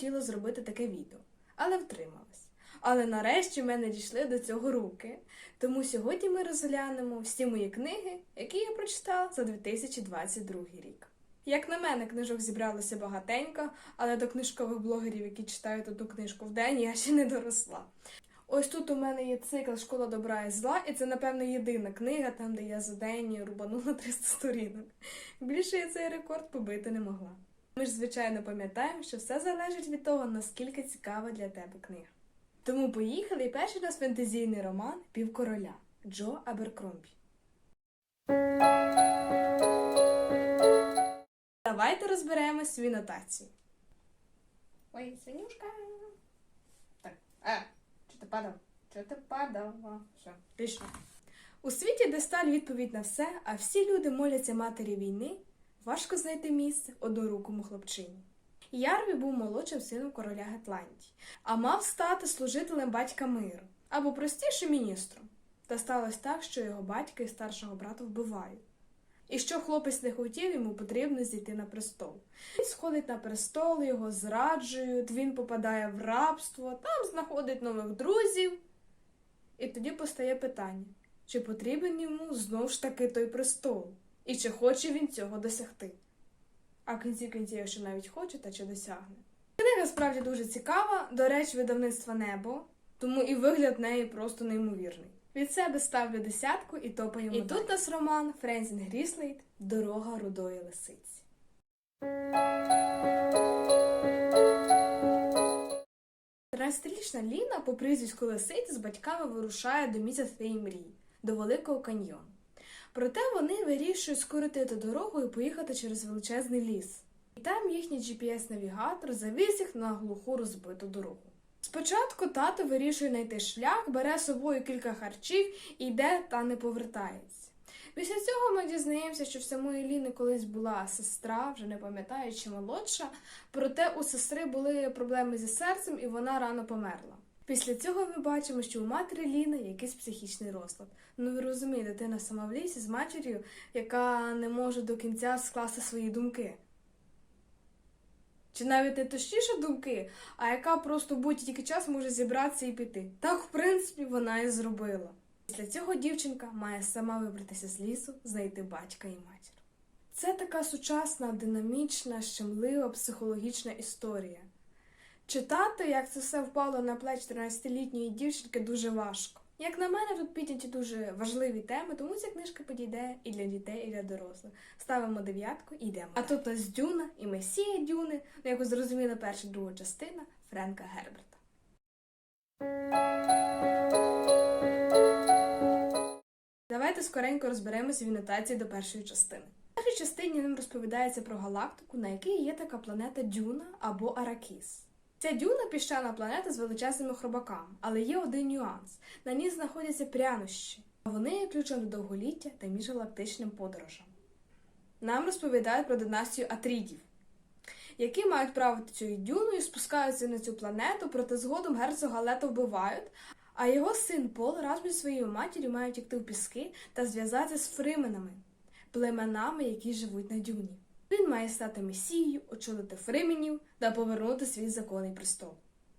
хотіла зробити таке відео, але втрималась. Але нарешті в мене дійшли до цього руки. Тому сьогодні ми розглянемо всі мої книги, які я прочитала за 2022 рік. Як на мене, книжок зібралося багатенько, але до книжкових блогерів, які читають одну книжку в день, я ще не доросла. Ось тут у мене є цикл Школа добра і зла, і це, напевно, єдина книга, там, де я за день рубанула 300 сторінок. Більше я цей рекорд побити не могла. Ми ж, звичайно, пам'ятаємо, що все залежить від того, наскільки цікава для тебе книга. Тому поїхали і перший нас фентезійний роман Півкороля Джо Аберкромбі. Давайте розберемо свої нотації. Ой, синюшка. Так, а, чи ти падав? Чи ти падав? Все, пішло. У світі, де сталь відповідь на все, а всі люди моляться матері війни, важко знайти місце однорукому хлопчині. Ярві був молодшим сином короля Гетландії, а мав стати служителем батька миру або простіше міністром. Та сталося так, що його батька і старшого брата вбивають. І що хлопець не хотів, йому потрібно зійти на престол. Він сходить на престол, його зраджують, він попадає в рабство, там знаходить нових друзів. І тоді постає питання, чи потрібен йому знову ж таки той престол, і чи хоче він цього досягти. А в кінці кінців, якщо навіть хоче, та чи досягне. Книга справді дуже цікава, до речі, видавництва небо, тому і вигляд неї просто неймовірний. Від себе ставлю десятку і топаємо. І тут нас роман Френсін Гріслейт Дорога рудої лисиці. Тринадцятирічна Ліна по прізвиську Лисиці з батьками вирушає до місця своєї мрії, до Великого каньйону. Проте вони вирішують скоротити дорогу і поїхати через величезний ліс. І там їхній GPS-навігатор завіз їх на глуху розбиту дорогу. Спочатку тато вирішує знайти шлях, бере з собою кілька харчів йде та не повертається. Після цього ми дізнаємося, що в самої Ліни колись була сестра, вже не пам'ятаю, чи молодша, проте у сестри були проблеми зі серцем і вона рано померла. Після цього ми бачимо, що у матері Ліни якийсь психічний розлад. Ну ви розумієте, дитина сама в лісі з матір'ю, яка не може до кінця скласти свої думки. Чи навіть не точніше думки, а яка просто будь-який час може зібратися і піти. Так, в принципі, вона і зробила. Після цього дівчинка має сама вибратися з лісу, знайти батька і матір. Це така сучасна, динамічна, щемлива психологічна історія. Читати, як це все впало на плечі 13-літньої дівчинки, дуже важко. Як на мене, тут підняті дуже важливі теми, тому ця книжка підійде і для дітей, і для дорослих. Ставимо дев'ятку і йдемо. А тут у нас Дюна і Месія Дюни, ну, як ви зрозуміли, перша і друга частина Френка Герберта. Давайте скоренько розберемося в інотації до першої частини. В першій частині нам розповідається про галактику, на якій є така планета Дюна або Аракіс. Ця дюна піщана планета з величезними хробаками, але є один нюанс: на ній знаходяться прянощі, а вони є ключом до довголіття та міжгалактичним подорожам. Нам розповідають про династію Атрідів, які мають правити цією дюною, спускаються на цю планету, проте згодом герцога Лето вбивають, а його син Пол разом зі своєю матір'ю мають йти в піски та зв'язатися з фрименами, племенами, які живуть на дюні. Він має стати месією, очолити фрименів та повернути свій законний престол.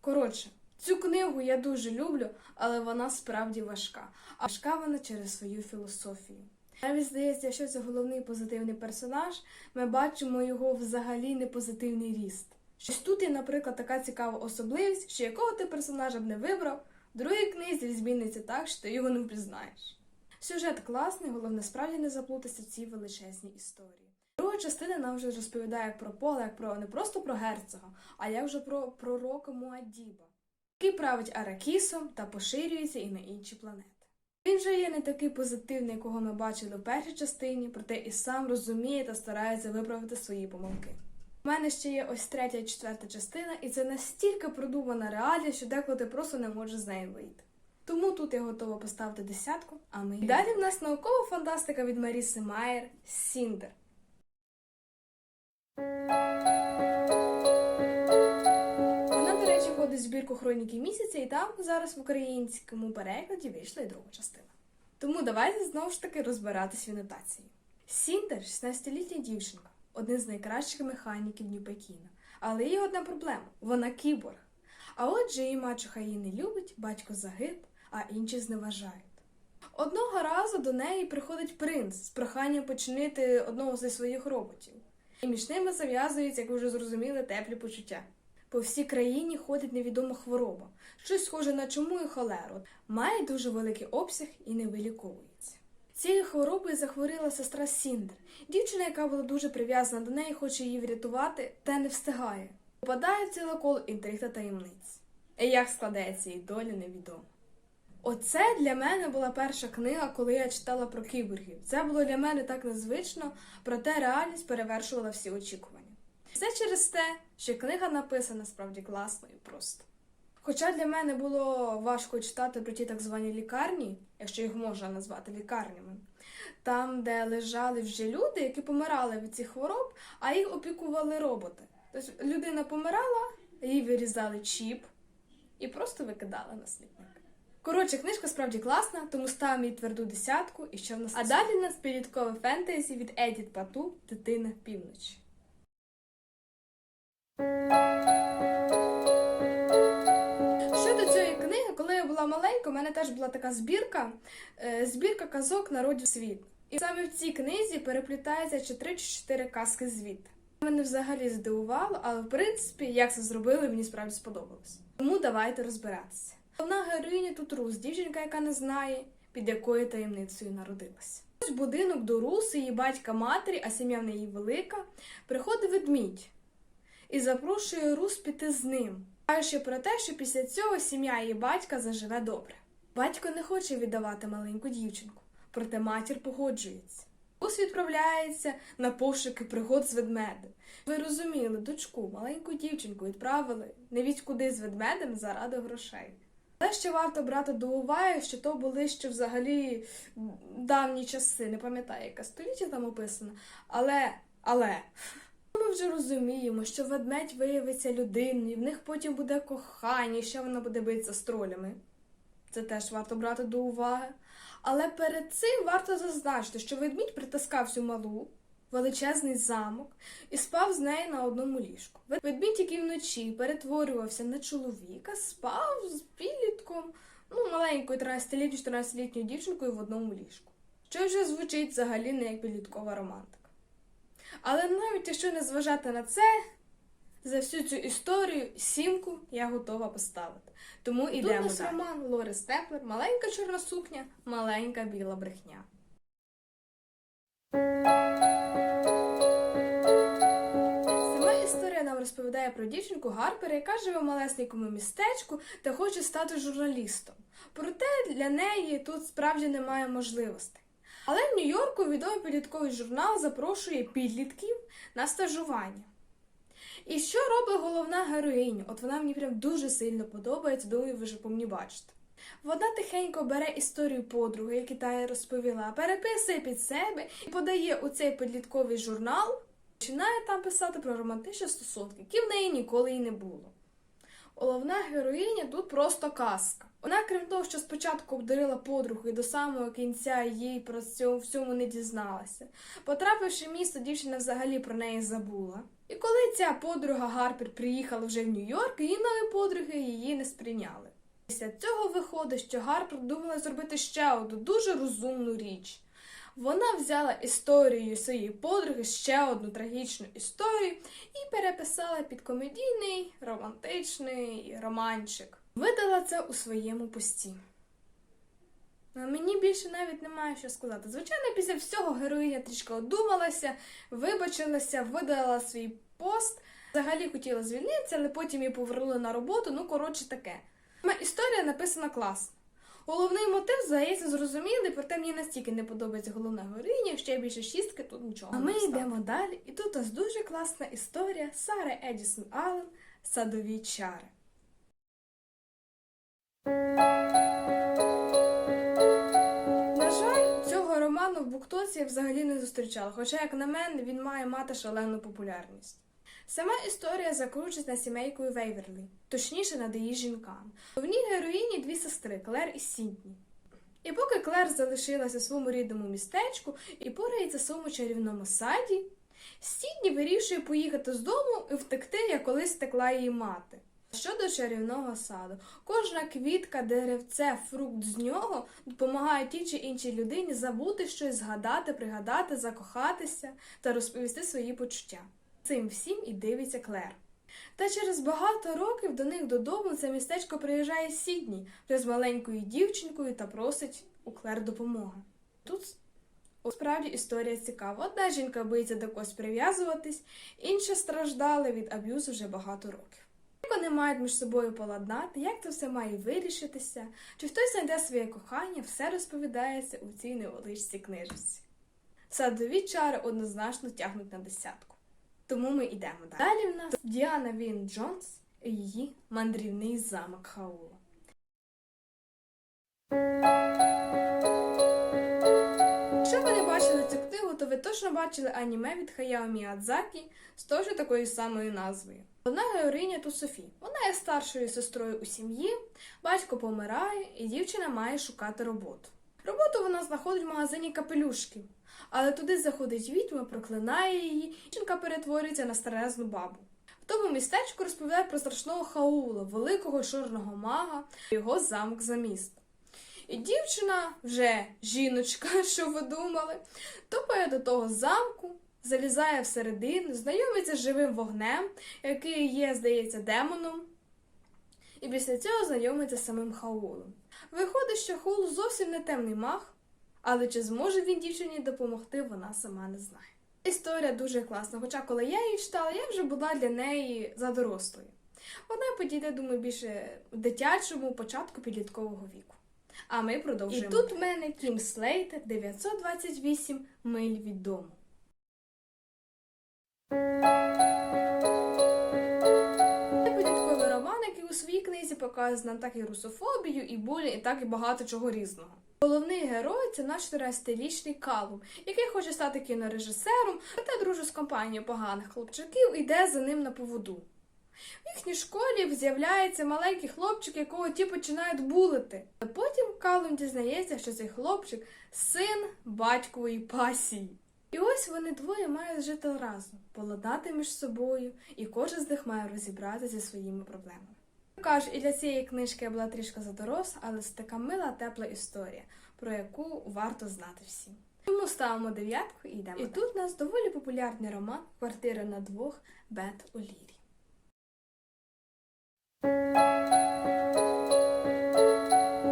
Коротше, цю книгу я дуже люблю, але вона справді важка. А важка вона через свою філософію. Навіть здається, що це головний позитивний персонаж, ми бачимо його взагалі непозитивний ріст. Щось тут є, наприклад, така цікава особливість, що якого ти персонажа б не вибрав, в другій книзі зміниться так, що ти його не впізнаєш. Сюжет класний, головне справді не заплутатися в цій величезній історії. Друга частина нам вже розповідає про поле, як про не просто про герцога, а як вже про пророка Муаддіба, який править Аракісом та поширюється і на інші планети. Він же є не такий позитивний, якого ми бачили в першій частині, проте і сам розуміє та старається виправити свої помилки. У мене ще є ось третя і четверта частина, і це настільки продумана реалія, що деколи ти просто не можеш з неї вийти. Тому тут я готова поставити десятку, а ми. Далі в нас наукова фантастика від Маріси Майер Сіндер. Вона, до речі, входить в збірку Хроніки місяця, і там зараз в українському перекладі вийшла і друга частина. Тому давайте знову ж таки розбиратись в інотації. Сіндер 16-літня дівчинка, один з найкращих механіків Нью-Пекіна, Але є одна проблема вона кіборг. А отже, її мачуха її не любить, батько загиб, а інші зневажають. Одного разу до неї приходить принц з проханням починити одного зі своїх роботів. І між ними зав'язуються, як ви вже зрозуміли, теплі почуття. По всій країні ходить невідома хвороба, щось схоже на чуму і холеру, має дуже великий обсяг і не виліковується. Цією хворобою захворіла сестра Сіндер, дівчина, яка була дуже прив'язана до неї, хоче її врятувати, та не встигає. Попадає в ціле коло інтриг та таємниць. І як складеться її доля, невідомо. Оце для мене була перша книга, коли я читала про кіборгів. Це було для мене так незвично, проте реальність перевершувала всі очікування. Все через те, що книга написана справді класно і просто. Хоча для мене було важко читати про ті так звані лікарні, якщо їх можна назвати лікарнями, там, де лежали вже люди, які помирали від цих хвороб, а їх опікували роботи. Тобто людина помирала, їй вирізали чіп і просто викидали на смітник. Коротше, книжка справді класна, тому ставимо їй тверду десятку і що в нас. А далі нас підліткове фентезі від Едіт Пату Дитина півночі. Щодо цієї книги, коли я була маленька, у мене теж була така збірка, е, збірка казок народів світ. І саме в цій книзі переплітається чи 3 чи 4 казки звідти. Мене взагалі здивувало, але в принципі, як це зробили, мені справді сподобалось. Тому давайте розбиратися. Головна героїня тут Рус, дівчинка, яка не знає, під якою таємницею народилася. Ось будинок до Руси, її батька матері, а сім'я в неї велика, приходить ведмідь і запрошує Рус піти з ним, кажучи про те, що після цього сім'я її батька заживе добре. Батько не хоче віддавати маленьку дівчинку, проте матір погоджується. Рус відправляється на пошуки пригод з ведмедем. Ви розуміли, дочку, маленьку дівчинку відправили не від куди з ведмедем заради грошей. Але ще варто брати до уваги, що то були ще взагалі давні часи, не пам'ятаю, яке століття там описано. Але, але ми вже розуміємо, що ведмедь виявиться людиною, в них потім буде кохання, і ще вона буде битися з тролями. Це теж варто брати до уваги. Але перед цим варто зазначити, що ведмідь притискав цю малу величезний замок і спав з нею на одному ліжку. Ведмідь, який вночі перетворювався на чоловіка, спав підлітком, ну, маленькою 13-літньою, 14-літньою дівчинкою в одному ліжку. Що вже звучить взагалі не як підліткова романтика. Але навіть якщо не зважати на це, за всю цю історію сімку я готова поставити. Тому. Тут нас далі. роман Лори Степлер, маленька чорна сукня, маленька біла брехня. Розповідає про дівчинку Гарпера, яка живе в малесенькому містечку та хоче стати журналістом. Проте для неї тут справді немає можливостей. Але в Нью-Йорку відомий підлітковий журнал запрошує підлітків на стажування. І що робить головна героїня? От вона мені прям дуже сильно подобається, думаю, ви вже по мені бачите. Вона тихенько бере історію подруги, яку та їй розповіла, переписує під себе і подає у цей підлітковий журнал, починає там писати про романтичні стосунки, які в неї ніколи і не було. Головна героїня тут просто казка. Вона, крім того, що спочатку обдарила подругу і до самого кінця їй про цьому всьому не дізналася. Потрапивши в місто, дівчина взагалі про неї забула. І коли ця подруга Гарпер приїхала вже в Нью-Йорк, її нові подруги її не сприйняли. Після цього виходить, що Гарпер думала зробити ще одну дуже розумну річ. Вона взяла історію своєї подруги, ще одну трагічну історію, і переписала під комедійний, романтичний романчик. Видала це у своєму пості. Мені більше навіть немає що сказати. Звичайно, після всього героїня трішки одумалася, вибачилася, видала свій пост. Взагалі хотіла звільнитися, але потім її повернули на роботу. Ну, коротше, таке. Історія написана класно. Головний мотив, здається, зрозумілий, проте мені настільки не подобається головна героїня, що я більше шістки тут нічого. А ми йдемо далі, і тут нас дуже класна історія Сари Едісон Аллен Садові чари. На жаль, цього роману в Буктоці я взагалі не зустрічала, хоча, як на мене, він має мати шалену популярність. Сама історія закручена сімейкою Вейверлі, точніше над її жінками. В ній героїні дві сестри Клер і Сінтні. І поки Клер залишилася в своєму рідному містечку і порається в своєму чарівному саді, Сідні вирішує поїхати з дому і втекти, як колись втекла її мати. Щодо чарівного саду, кожна квітка, деревце, фрукт з нього допомагає тій чи іншій людині забути щось, згадати, пригадати, закохатися та розповісти свої почуття. Цим всім і дивиться Клер. Та через багато років до них додому це містечко приїжджає Сідні вже з маленькою дівчинкою та просить у Клер допомоги. Тут справді історія цікава. Одна жінка боїться до когось прив'язуватись, інша страждали від аб'юзу вже багато років. Як вони мають між собою поладнати, як це все має вирішитися, чи хтось знайде своє кохання, все розповідається у цій невеличкій книжці. Садові чари однозначно тягнуть на десятку. Тому ми йдемо далі. Далі в нас Діана Він Джонс і її мандрівний замок Хаула. Якщо ви не бачили цю книгу, то ви точно бачили аніме від Хаяо Міядзакі з точно такою самою назвою. Одна героїня тут Софі. Вона є старшою сестрою у сім'ї, батько помирає, і дівчина має шукати роботу. Роботу вона знаходить в магазині капелюшків, але туди заходить відьма, проклинає її, і жінка перетворюється на старезну бабу. В тому містечку розповідає про страшного Хаула, великого чорного мага, його замок за міст. І дівчина, вже жіночка, що ви думали, топає до того замку, залізає всередину, знайомиться з живим вогнем, який є, здається, демоном, і після цього знайомиться з самим Хаулом. Виходить, що Хаул зовсім не темний маг, але чи зможе він дівчині допомогти, вона сама не знає. Історія дуже класна, хоча коли я її читала, я вже була для неї за дорослою. Вона підійде, думаю, більше в дитячому початку підліткового віку. А ми продовжуємо. І тут в мене Кім Слейтер 928 миль від дому. Це підлітковий роман, який у своїй книзі показує нам так і русофобію, і булінг, і так і багато чого різного. Головний герой це наш 14-річний Калум, який хоче стати кінорежисером, проте дружить з компанією поганих хлопчаків і йде за ним на поводу. В їхній школі з'являється маленький хлопчик, якого ті починають булити. А потім Калум дізнається, що цей хлопчик син батькової пасії. І ось вони двоє мають жити разом, поладнати між собою, і кожен з них має розібратися зі своїми проблемами. Кажу, і для цієї книжки я була трішки задоросла, але це така мила, тепла історія, про яку варто знати всім. Тому ставимо дев'ятку і йдемо. І тут у нас доволі популярний роман Квартира на двох Бет Олірі.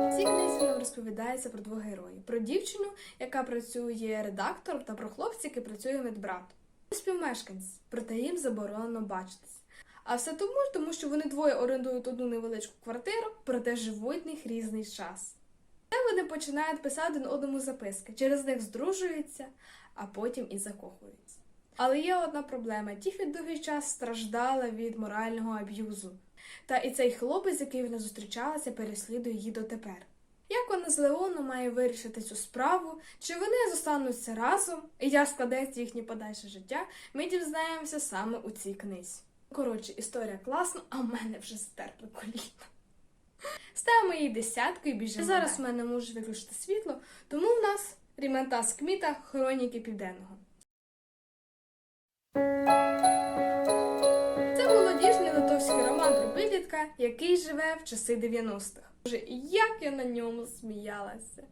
В цій книзі нам розповідається про двох героїв: про дівчину, яка працює редактором, та про хлопця, який працює медбратом. Співмешканці, проте їм заборонено бачитись. А все тому, тому що вони двоє орендують одну невеличку квартиру, проте живуть в них різний час. Та вони починають писати один одному записки, через них здружуються, а потім і закохуються. Але є одна проблема: ті довгий час страждала від морального аб'юзу. Та і цей хлопець, з яким вона зустрічалася, переслідує її дотепер. Як вона з Леоном має вирішити цю справу, чи вони зостануться разом, і як складеться їхнє подальше життя, ми дізнаємося саме у цій книзі. Коротше, історія класна, а в мене вже стерпли коліна. Ставимо її десятку і біжимо. Зараз в мене можуть виключити світло, тому в нас Рімантас Кміта Хроніки Південного. Це молодіжний литовський роман про підлітка, який живе в часи 90-х. Боже, як я на ньому сміялася.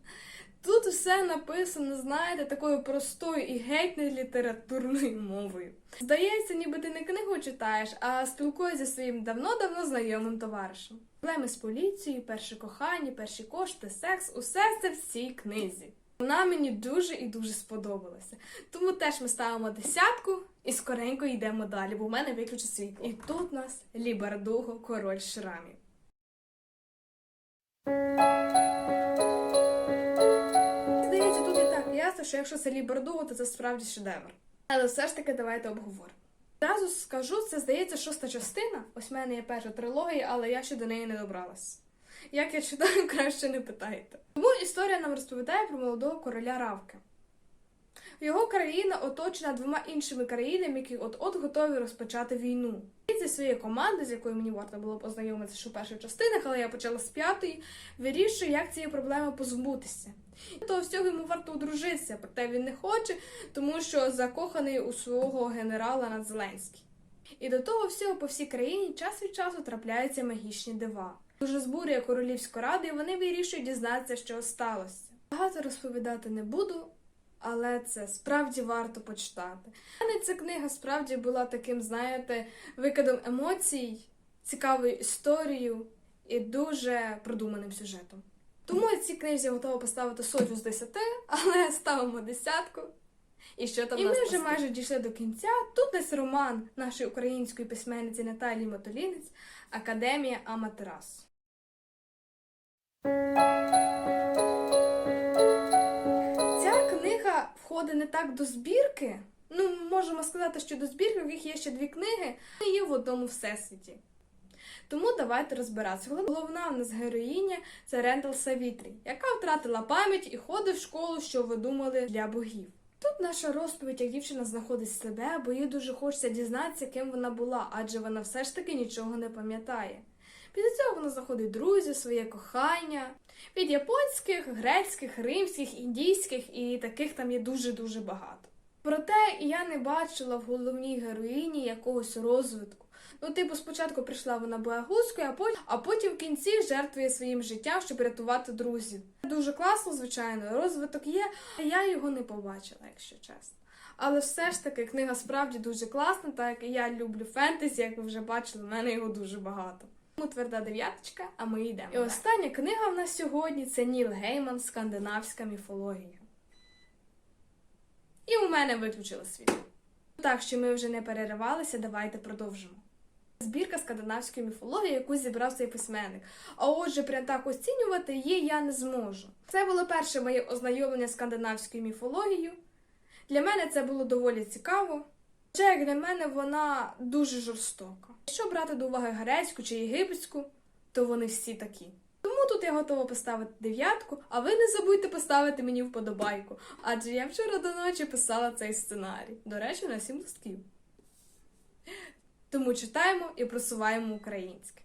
Тут все написано, знаєте, такою простою і геть не літературною мовою. Здається, ніби ти не книгу читаєш, а спілкуєшся зі своїм давно-давно знайомим товаришем. Проблеми з поліцією, перші кохання, перші кошти, секс усе це в цій книзі. Вона мені дуже і дуже сподобалася. Тому теж ми ставимо десятку і скоренько йдемо далі, бо в мене виключить світло. І тут нас Лібардуго, король шрамів. Ясно, що якщо це Лібердуго, то це справді шедевр. Але все ж таки давайте обговоримо. Зразу скажу, це здається шоста частина. Ось в мене є перша трилогія, але я ще до неї не добралась. Як я читаю, краще не питайте. Тому історія нам розповідає про молодого короля Равки. Його країна оточена двома іншими країнами, які от-от готові розпочати війну. І зі своєї команди, з якою мені варто було познайомитися ще у перших частинах, але я почала з п'ятої, вирішує, як цієї проблеми позбутися. До того всього йому варто одружитися, проте він не хоче, тому що закоханий у свого генерала над Зеленський. І до того всього по всій країні час від часу трапляються магічні дива. Дуже збурює королівську раду, і вони вирішують дізнатися, що сталося. Багато розповідати не буду, але це справді варто почитати. Для мене ця книга справді була таким, знаєте, викидом емоцій, цікавою історією і дуже продуманим сюжетом. Тому я цій книзі готова поставити сотню з десяти, але ставимо десятку. І що там і ми вже майже дійшли до кінця. Тут десь роман нашої української письменниці Наталії Мотолінець Академія Аматерас. Входить не так до збірки. Ну, можемо сказати, що до збірки, в яких є ще дві книги, вони є в одному всесвіті. Тому давайте розбиратися. Головна в нас героїня це Рендал Савітрі, яка втратила пам'ять і ходить в школу, що видумали для богів. Тут наша розповідь, як дівчина знаходить себе, бо їй дуже хочеться дізнатися, ким вона була, адже вона все ж таки нічого не пам'ятає. Після цього вона знаходить друзів, своє кохання від японських, грецьких, римських, індійських і таких там є дуже-дуже багато. Проте я не бачила в головній героїні якогось розвитку. Ну, типу, спочатку прийшла вона боягузкою, а потім, а потім в кінці жертвує своїм життям, щоб рятувати друзів. Дуже класно, звичайно, розвиток є, а я його не побачила, якщо чесно. Але все ж таки книга справді дуже класна, так як я люблю фентезі, як ви вже бачили, в мене його дуже багато. Тому тверда дев'яточка, а ми йдемо. І остання книга в нас сьогодні це Ніл Гейман Скандинавська міфологія. І у мене виключили світло. Так що ми вже не переривалися, давайте продовжимо. Збірка скандинавської міфології, яку зібрав цей письменник. А отже, прям так оцінювати її я не зможу. Це було перше моє ознайомлення з скандинавською міфологією. Для мене це було доволі цікаво. Хоча, як для мене, вона дуже жорстока. Якщо брати до уваги грецьку чи єгипетську, то вони всі такі. Тому тут я готова поставити дев'ятку, а ви не забудьте поставити мені вподобайку, адже я вчора до ночі писала цей сценарій. До речі, на сім листків. Тому читаємо і просуваємо українське.